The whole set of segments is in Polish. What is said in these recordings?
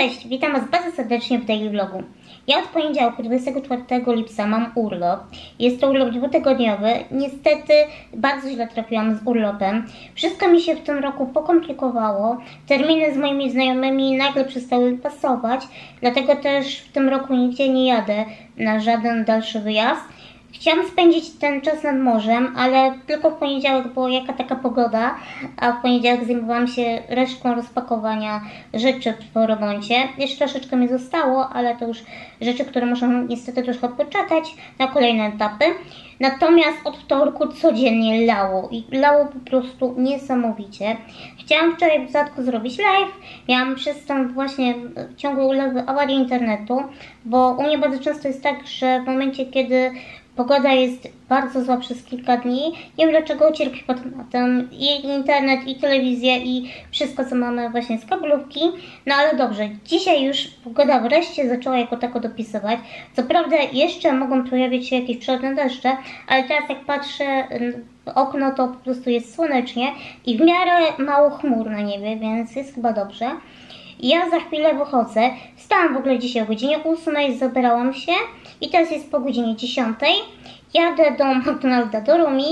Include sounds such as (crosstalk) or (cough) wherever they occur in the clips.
Cześć, witam Was bardzo serdecznie w Daily Vlogu. Ja od poniedziałku 24 lipca mam urlop. Jest to urlop dwutygodniowy. Niestety bardzo źle trafiłam z urlopem. Wszystko mi się w tym roku pokomplikowało. Terminy z moimi znajomymi nagle przestały pasować, dlatego też w tym roku nigdzie nie jadę na żaden dalszy wyjazd. Chciałam spędzić ten czas nad morzem, ale tylko w poniedziałek była jaka taka pogoda, a w poniedziałek zajmowałam się resztką rozpakowania rzeczy po remoncie. Jeszcze troszeczkę mi zostało, ale to już rzeczy, które muszą niestety troszkę poczekać na kolejne etapy. Natomiast od wtorku codziennie lało i lało po prostu niesamowicie. Chciałam wczoraj w dodatku zrobić live, miałam przez ten właśnie ciągłe ulewy awarii internetu, bo u mnie bardzo często jest tak, że w momencie kiedy Pogoda jest bardzo zła przez kilka dni. Nie wiem dlaczego cierpi pod tym i internet, i telewizja, i wszystko co mamy właśnie z kablówki. No ale dobrze, dzisiaj już pogoda wreszcie zaczęła jako tako dopisywać. Co prawda jeszcze mogą pojawić się jakieś przelotne deszcze, ale teraz jak patrzę w okno to po prostu jest słonecznie i w miarę mało chmur na niebie, więc jest chyba dobrze. Ja za chwilę wychodzę. Stałam w ogóle dzisiaj o godzinie 8, zabrałam się i teraz jest po godzinie 10. Jadę do McDonalda do Rumi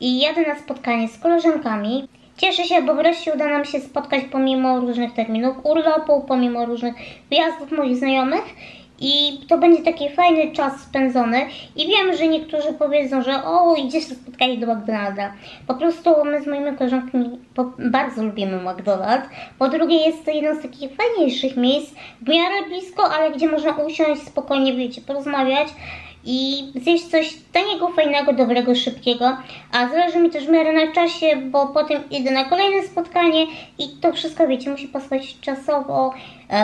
i jadę na spotkanie z koleżankami. Cieszę się, bo wreszcie uda nam się spotkać pomimo różnych terminów urlopu, pomimo różnych wyjazdów moich znajomych i to będzie taki fajny czas spędzony i wiem, że niektórzy powiedzą, że o, idziesz na spotkanie do McDonalda. Po prostu my z moimi koleżankami bardzo lubimy McDonald's. Po drugie jest to jedno z takich fajniejszych miejsc, w miarę blisko, ale gdzie można usiąść, spokojnie, wiecie, porozmawiać i zjeść coś taniego, fajnego, dobrego, szybkiego. A zależy mi też w miarę na czasie, bo potem idę na kolejne spotkanie i to wszystko, wiecie, musi pasować czasowo,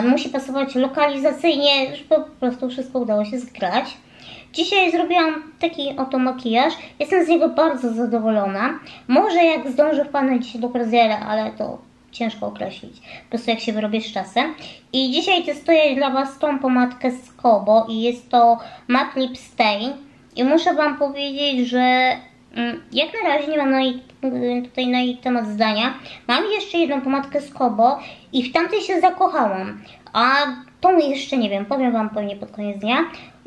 musi pasować lokalizacyjnie, żeby po prostu wszystko udało się zgrać. Dzisiaj zrobiłam taki oto makijaż. Jestem z niego bardzo zadowolona. Może jak zdążę wpadnąć dzisiaj do fryzjera, ale to ciężko określić. Po prostu jak się wyrobię z czasem. I dzisiaj testuję dla Was tą pomadkę z Kobo i jest to Matte Lip Stain. I muszę Wam powiedzieć, że jak na razie nie mam na jej, tutaj na jej temat zdania. Mam jeszcze jedną pomadkę z Kobo i w tamtej się zakochałam. A tą jeszcze nie wiem, powiem Wam pewnie pod koniec dnia.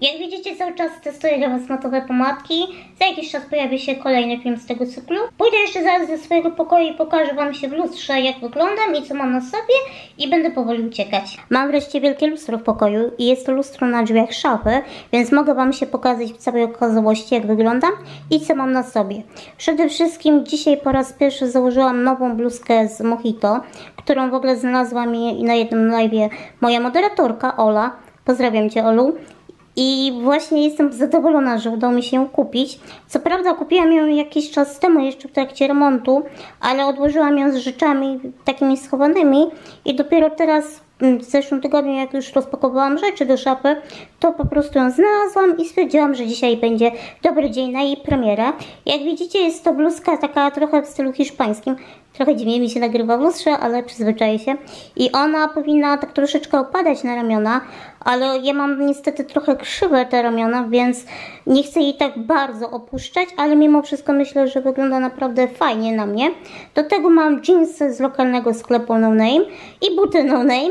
Jak widzicie, cały czas testuję dla Was matowe pomadki. Za jakiś czas pojawi się kolejny film z tego cyklu. Pójdę jeszcze zaraz do swojego pokoju i pokażę Wam się w lustrze, jak wyglądam i co mam na sobie i będę powoli uciekać. Mam wreszcie wielkie lustro w pokoju i jest to lustro na drzwiach szafy, więc mogę Wam się pokazać w całej okazałości, jak wyglądam i co mam na sobie. Przede wszystkim dzisiaj po raz pierwszy założyłam nową bluzkę z Mojito, którą w ogóle znalazła mi na jednym live moja moderatorka Ola. Pozdrawiam Cię Olu. I właśnie jestem zadowolona, że udało mi się ją kupić. Co prawda kupiłam ją jakiś czas temu, jeszcze w trakcie remontu, ale odłożyłam ją z rzeczami takimi schowanymi i dopiero teraz w zeszłym tygodniu, jak już rozpakowałam rzeczy do szafy, to po prostu ją znalazłam i stwierdziłam, że dzisiaj będzie dobry dzień na jej premierę. Jak widzicie, jest to bluzka taka trochę w stylu hiszpańskim. Trochę dziwnie mi się nagrywa w lustrze, ale przyzwyczaję się. I ona powinna tak troszeczkę opadać na ramiona, ale ja mam niestety trochę krzywe te ramiona, więc nie chcę jej tak bardzo opuszczać, ale mimo wszystko myślę, że wygląda naprawdę fajnie na mnie. Do tego mam jeansy z lokalnego sklepu No Name i buty No Name.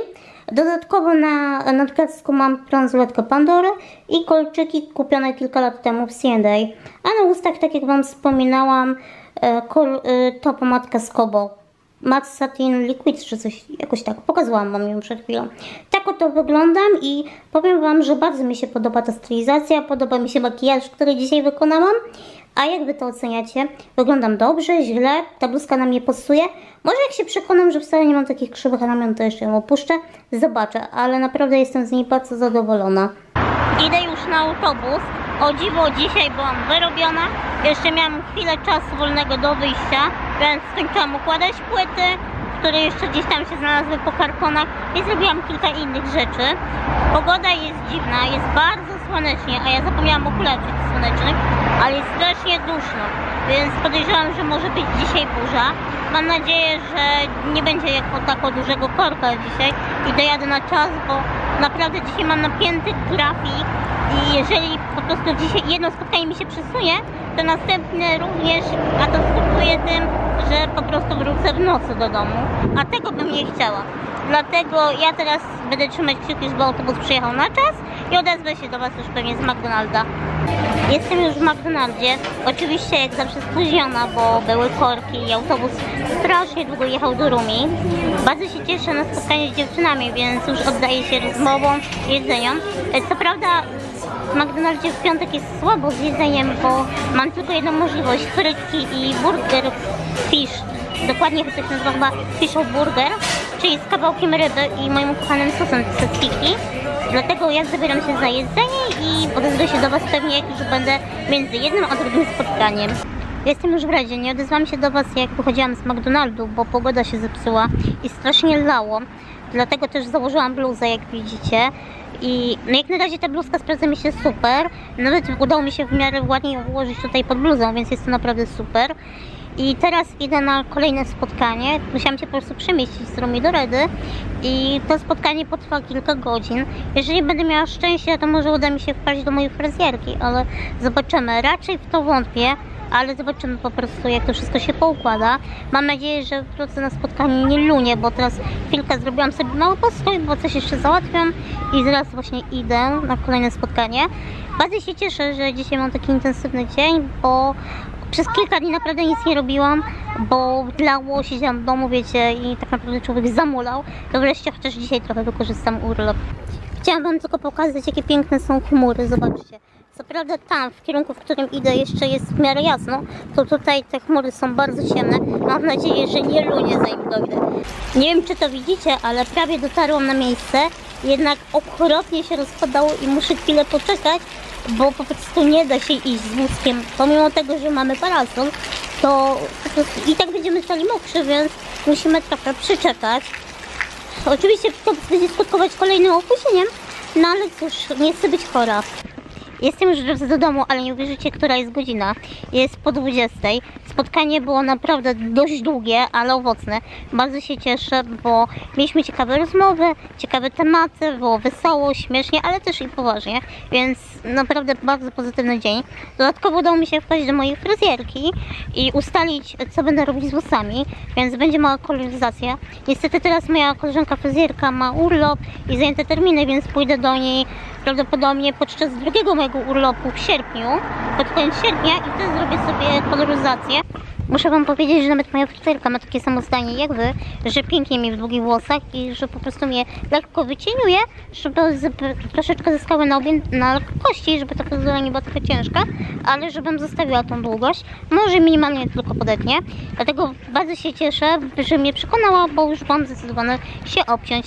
Dodatkowo na nadgarstku mam bransoletkę Pandory i kolczyki kupione kilka lat temu w C&A. A na ustach, tak jak Wam wspominałam, e, e, to pomadka z Kobo. Matte Satin Liquid, czy coś, jakoś tak. Pokazałam Wam ją przed chwilą. Tak oto wyglądam i powiem Wam, że bardzo mi się podoba ta stylizacja, podoba mi się makijaż, który dzisiaj wykonałam. A jak Wy to oceniacie? Wyglądam dobrze, źle, ta bluzka na mnie pasuje. Może jak się przekonam, że wcale nie mam takich krzywych ramion, to jeszcze ją opuszczę. Zobaczę, ale naprawdę jestem z niej bardzo zadowolona. Idę już na autobus. O dziwo dzisiaj byłam wyrobiona. Jeszcze miałam chwilę czasu wolnego do wyjścia, więc skończyłam układać płyty, które jeszcze gdzieś tam się znalazły po kartonach i zrobiłam kilka innych rzeczy. Pogoda jest dziwna, jest bardzo słonecznie, a ja zapomniałam okularów słonecznych, ale jest strasznie duszno, więc podejrzewam, że może być dzisiaj burza. Mam nadzieję, że nie będzie jako tako dużego korka dzisiaj i dojadę na czas, bo naprawdę dzisiaj mam napięty grafik i jeżeli po prostu dzisiaj jedno spotkanie mi się przesunie, to następne również, a to skutkuje tym, że po prostu wrócę w nocy do domu, a tego bym nie chciała. Dlatego ja teraz będę trzymać kciuki, żeby autobus przyjechał na czas i odezwę się do Was już pewnie z McDonalda. Jestem już w McDonaldzie. Oczywiście jak zawsze spóźniona, bo były korki i autobus strasznie długo jechał do Rumi. Bardzo się cieszę na spotkanie z dziewczynami, więc już oddaję się rozmowom, jedzeniom. E, Co prawda McDonaldzie w piątek jest słabo z jedzeniem, bo mam tylko jedną możliwość, frytki i burger fish. Dokładnie to się nazywa chyba fish burger, czyli z kawałkiem ryby i moim ukochanym sosem tzatziki. Dlatego ja zabieram się za jedzenie i odezwę się do Was pewnie, jak już będę między jednym a drugim spotkaniem. Jestem już w Radzie, nie odezwałam się do Was jak wychodziłam z McDonaldu, bo pogoda się zepsuła i strasznie lało. Dlatego też założyłam bluzę, jak widzicie. I no jak na razie ta bluzka sprawdza mi się super. Nawet udało mi się w miarę ładnie ją ułożyć tutaj pod bluzą, więc jest to naprawdę super. I teraz idę na kolejne spotkanie. Musiałam się po prostu przemieścić z Rumi do Redy i to spotkanie potrwa kilka godzin. Jeżeli będę miała szczęście, to może uda mi się wpaść do mojej fryzjerki, ale zobaczymy. Raczej w to wątpię, ale zobaczymy po prostu jak to wszystko się poukłada. Mam nadzieję, że wrócę na spotkanie nie lunie, bo teraz chwilkę zrobiłam sobie mały postój, bo coś jeszcze załatwiam i zaraz właśnie idę na kolejne spotkanie. Bardzo się cieszę, że dzisiaj mam taki intensywny dzień, bo przez kilka dni naprawdę nic nie robiłam, bo dlało, siedziałam w domu, wiecie, i tak naprawdę człowiek zamulał. To wreszcie chociaż dzisiaj trochę wykorzystam urlop. Chciałam Wam tylko pokazać, jakie piękne są chmury, zobaczcie. Co prawda tam, w kierunku, w którym idę, jeszcze jest w miarę jasno, to tutaj te chmury są bardzo ciemne. Mam nadzieję, że nie lunie zanim dojdę. Nie wiem, czy to widzicie, ale prawie dotarłam na miejsce, jednak okropnie się rozpadało i muszę chwilę poczekać, bo po prostu nie da się iść z wózkiem. Pomimo tego, że mamy parasol, to i tak będziemy stali mokrzy, więc musimy trochę przyczekać. Oczywiście to będzie skutkować kolejnym opóźnieniem, no ale cóż, nie chcę być chora. Jestem już wracam do domu, ale nie uwierzycie, która jest godzina. Jest po 20. Spotkanie było naprawdę dość długie, ale owocne. Bardzo się cieszę, bo mieliśmy ciekawe rozmowy, ciekawe tematy, było wesoło, śmiesznie, ale też i poważnie, więc naprawdę bardzo pozytywny dzień. Dodatkowo udało mi się wpaść do mojej fryzjerki i ustalić, co będę robić z włosami, więc będzie mała koloryzacja. Niestety teraz moja koleżanka fryzjerka ma urlop i zajęte terminy, więc pójdę do niej prawdopodobnie podczas drugiego mojego urlopu w sierpniu, pod koniec sierpnia i wtedy zrobię sobie koloryzację. Muszę Wam powiedzieć, że nawet moja fryzjerka ma takie samo zdanie jak Wy, że pięknie mi w długich włosach i że po prostu mnie lekko wycieniuje, żeby troszeczkę zyskały na, na lekkości, żeby ta fryzura nie była taka ciężka, ale żebym zostawiła tą długość. Może minimalnie tylko podetnie. Dlatego bardzo się cieszę, że mnie przekonała, bo już mam zdecydowane się obciąć.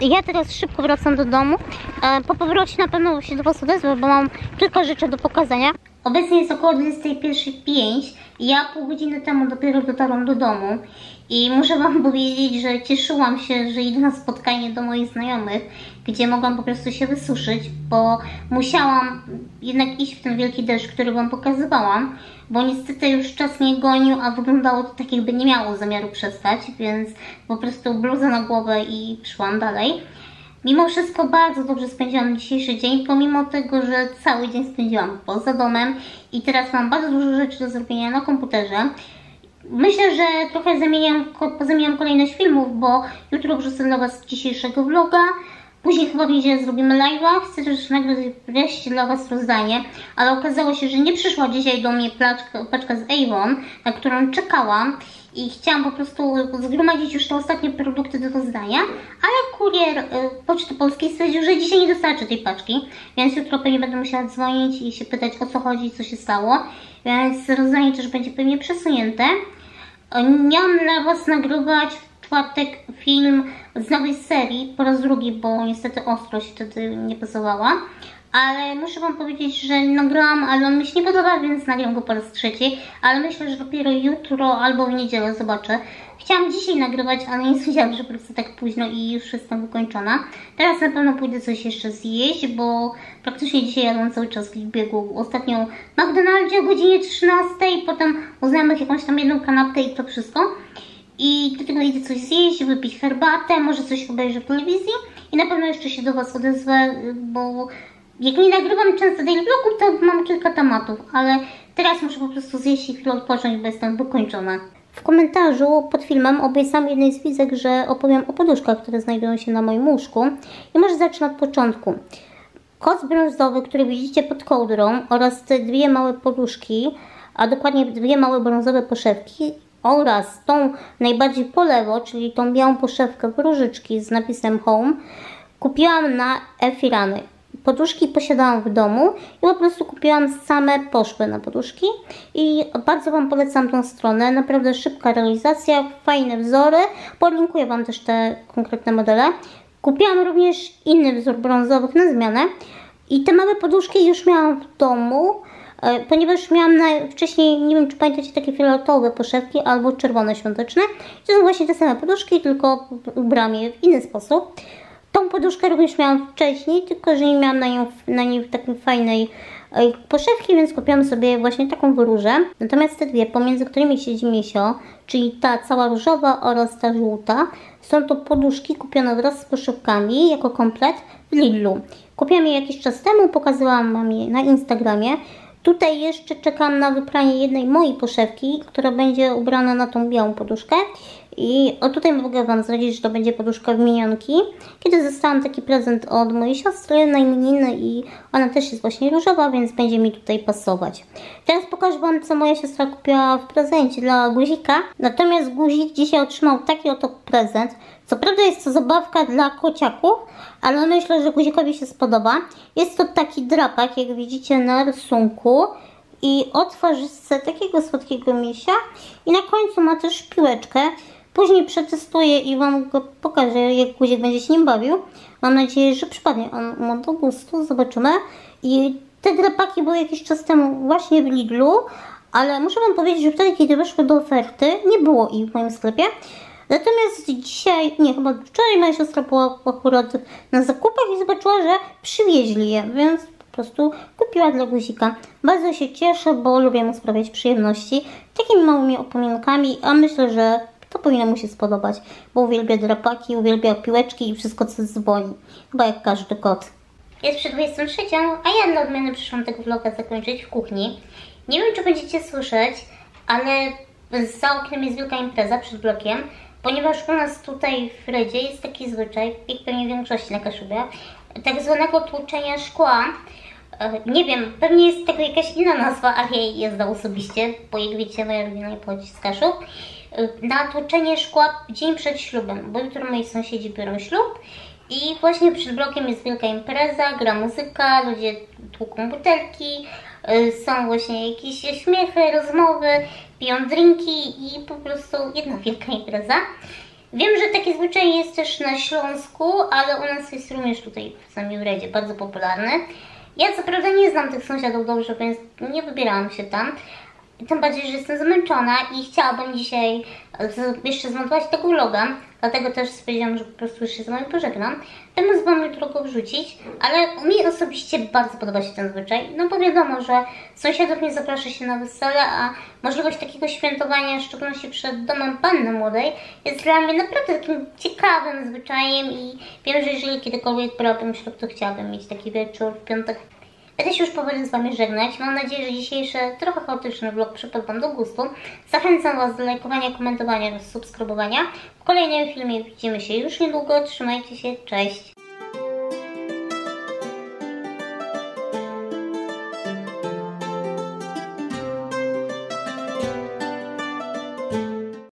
Ja teraz szybko wracam do domu. E, Po powrocie na pewno się do Was odezwę, bo mam kilka rzeczy do pokazania. Obecnie jest około 21.05 i ja pół godziny temu dopiero dotarłam do domu i muszę Wam (laughs) powiedzieć, że cieszyłam się, że idę na spotkanie do moich znajomych, gdzie mogłam po prostu się wysuszyć, bo musiałam jednak iść w ten wielki deszcz, który Wam pokazywałam, bo niestety już czas mnie gonił, a wyglądało to tak jakby nie miało zamiaru przestać, więc po prostu bluzę na głowę i szłam dalej. Mimo wszystko bardzo dobrze spędziłam dzisiejszy dzień, pomimo tego, że cały dzień spędziłam poza domem i teraz mam bardzo dużo rzeczy do zrobienia na komputerze. Myślę, że trochę zamieniam, pozamieniam kolejność filmów, bo jutro wrzucę dla Was dzisiejszego vloga. Później chyba w niedzielę zrobimy live'a. Chcę też nagrać wreszcie dla Was rozdanie, ale okazało się, że nie przyszła dzisiaj do mnie paczka, paczka z Avon, na którą czekałam i chciałam po prostu zgromadzić już te ostatnie produkty do rozdania, ale kurier y, Poczty Polskiej stwierdził, że dzisiaj nie dostarczy tej paczki, więc jutro pewnie będę musiała dzwonić i się pytać o co chodzi, co się stało, więc rozdanie też będzie pewnie przesunięte. Miałam dla Was nagrywać czwartek film z nowej serii po raz drugi, bo niestety ostrość wtedy nie pasowała. Ale muszę Wam powiedzieć, że nagrałam, ale on mi się nie podoba, więc nagram go po raz trzeci. Ale myślę, że dopiero jutro albo w niedzielę zobaczę. Chciałam dzisiaj nagrywać, ale nie sądziłam, że po prostu tak późno i już jestem wykończona. Teraz na pewno pójdę coś jeszcze zjeść, bo praktycznie dzisiaj jadłam cały czas w biegu. Ostatnio w McDonaldzie o godzinie 13, potem u znajomych jakąś tam jedną kanapkę i to wszystko. I do tego idę coś zjeść, wypić herbatę, może coś obejrzę w telewizji i na pewno jeszcze się do Was odezwę, bo jak nie nagrywam często daily vlogów, to mam kilka tematów, ale teraz muszę po prostu zjeść i chwilę odpocząć, bo jestem wykończona. W komentarzu pod filmem obiecam jednej z widzek, że opowiem o poduszkach, które znajdują się na moim łóżku. I może zacznę od początku. Koc brązowy, który widzicie pod kołdrą oraz te dwie małe poduszki, a dokładnie dwie małe brązowe poszewki oraz tą najbardziej po lewo, czyli tą białą poszewkę różyczki z napisem Home, kupiłam na Efirany. Poduszki posiadałam w domu i po prostu kupiłam same poszwy na poduszki. I bardzo Wam polecam tą stronę, naprawdę szybka realizacja, fajne wzory, podlinkuję Wam też te konkretne modele. Kupiłam również inny wzór brązowych na zmianę. I te małe poduszki już miałam w domu, ponieważ miałam na, wcześniej, nie wiem czy pamiętacie, takie fioletowe poszewki albo czerwone świąteczne. To są właśnie te same poduszki, tylko ubrałam je w inny sposób. Tą poduszkę również miałam wcześniej, tylko że nie miałam na, nią, na niej takiej fajnej e, poszewki, więc kupiłam sobie właśnie taką wyróżę. Natomiast te dwie, pomiędzy którymi siedzi misio, czyli ta cała różowa oraz ta żółta, są to poduszki kupione wraz z poszewkami jako komplet w Lidlu. Kupiłam je jakiś czas temu, pokazywałam Wam je na Instagramie. Tutaj jeszcze czekam na wypranie jednej mojej poszewki, która będzie ubrana na tą białą poduszkę. I o tutaj mogę Wam zdradzić, że to będzie poduszka w minionki. Kiedy dostałam taki prezent od mojej siostry na imieniny i ona też jest właśnie różowa, więc będzie mi tutaj pasować. Teraz pokażę Wam, co moja siostra kupiła w prezencie dla guzika. Natomiast guzik dzisiaj otrzymał taki oto prezent. Co prawda jest to zabawka dla kociaków, ale myślę, że guzikowi się spodoba. Jest to taki drapak, jak widzicie na rysunku i o twarzyczce takiego słodkiego misia i na końcu ma też piłeczkę. Później przetestuję i Wam go pokażę, jak guzik będzie się nim bawił. Mam nadzieję, że przypadnie on mu do gustu, zobaczymy. I te drapaki były jakiś czas temu właśnie w Lidlu, ale muszę Wam powiedzieć, że wtedy, kiedy weszły do oferty, nie było ich w moim sklepie. Natomiast dzisiaj, nie chyba wczoraj moja siostra była akurat na zakupach i zobaczyła, że przywieźli je, więc po prostu kupiła dla guzika. Bardzo się cieszę, bo lubię mu sprawiać przyjemności takimi małymi opominkami, a myślę, że to powinno mu się spodobać, bo uwielbia drapaki, uwielbia piłeczki i wszystko co dzwoni. Chyba jak każdy kot. Jest przed 23, a ja dla odmiany przyszłam tego vloga zakończyć w kuchni. Nie wiem, czy będziecie słyszeć, ale za oknem jest wielka impreza przed blokiem, ponieważ u nas tutaj w Redzie jest taki zwyczaj, jak pewnie większości na Kaszubie, tak zwanego tłuczenia szkła. E, nie wiem, pewnie jest tego jakaś inna nazwa, ale ja jej znam osobiście, bo jak wiecie, moja rodzina nie pochodzi z Kaszub. E, na tłuczenie szkła dzień przed ślubem, bo jutro moi sąsiedzi biorą ślub i właśnie przed blokiem jest wielka impreza, gra muzyka, ludzie tłuką butelki, e, są właśnie jakieś śmiechy, rozmowy, piją drinki i po prostu jedna (laughs) wielka impreza. Wiem, że taki zwyczaj jest też na Śląsku, ale u nas jest również tutaj w Samiuredzie bardzo popularny. Ja co prawda nie znam tych sąsiadów dobrze, więc nie wybierałam się tam. Tym bardziej, że jestem zmęczona i chciałabym dzisiaj jeszcze zmontować tego vloga, dlatego też stwierdziłam, że po prostu się z Wami pożegnam. Będę z Wami jutro wrzucić, ale mi osobiście bardzo podoba się ten zwyczaj, no bo wiadomo, że sąsiadów nie zaprasza się na wesele, a możliwość takiego świętowania, w szczególności przed domem panny młodej, jest dla mnie naprawdę takim ciekawym zwyczajem i wiem, że jeżeli kiedykolwiek brałabym ślub, to chciałabym mieć taki wieczór w piątek Będę się już powoli z Wami żegnać. Mam nadzieję, że dzisiejszy trochę chaotyczny vlog przypadł Wam do gustu. Zachęcam Was do lajkowania, komentowania oraz subskrybowania. W kolejnym filmie widzimy się już niedługo. Trzymajcie się, cześć!